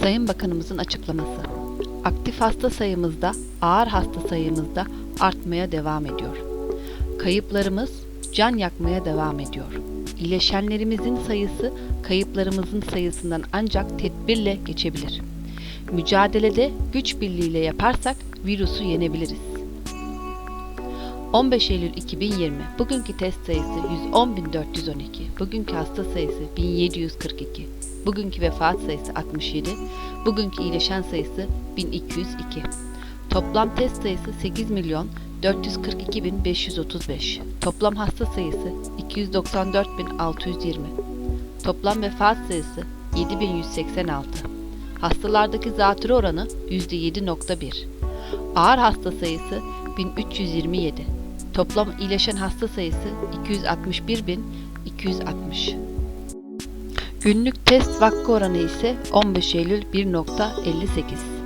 Sayın Bakanımızın açıklaması. Aktif hasta sayımızda, ağır hasta sayımızda artmaya devam ediyor. Kayıplarımız can yakmaya devam ediyor. İyileşenlerimizin sayısı kayıplarımızın sayısından ancak tedbirle geçebilir. Mücadelede güç birliğiyle yaparsak virüsü yenebiliriz. 15 Eylül 2020 Bugünkü test sayısı 110.412 Bugünkü hasta sayısı 1742 Bugünkü vefat sayısı 67 Bugünkü iyileşen sayısı 1202 Toplam test sayısı 8 milyon 442.535 Toplam hasta sayısı 294.620 Toplam vefat sayısı 7186 Hastalardaki zatürre oranı %7.1 Ağır hasta sayısı 1327. Toplam iyileşen hasta sayısı 261.260. Günlük test vakka oranı ise 15 Eylül 1.58.